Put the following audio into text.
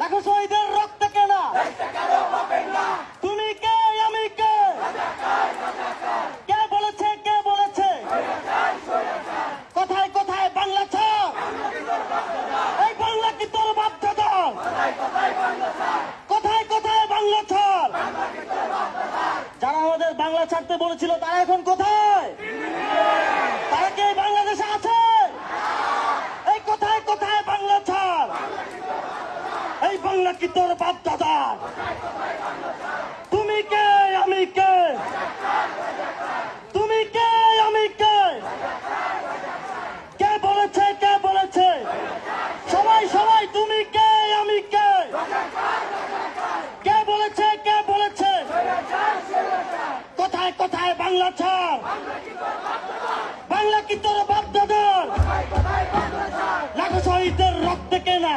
লাখো শহীদের রক্ত কেনা। তুমি কে? আমি কে? বলেছে? কে বলেছে? কোথায় কোথায়? বাংলা ছ এই বাংলা কি তোর বাধ্যতার কোথায় কোথায় বাংলা ছাড়? যারা আমাদের বাংলা ছাড়তে বলেছিল তারা এখন কোথায়? বাংলা কি তোর বাপ দাদার তুমি কে, আমি কে? তুমি কে, আমি কে? কে বলেছে কে বলেছে? সবাই সবাই, তুমি কে, আমি কে? কে বলেছে কে বলেছে? কোথায় কোথায় বাংলা ছাড়? বাংলা কি তোর বাপ দাদার লাখো শহীদের রক্তে কেনা?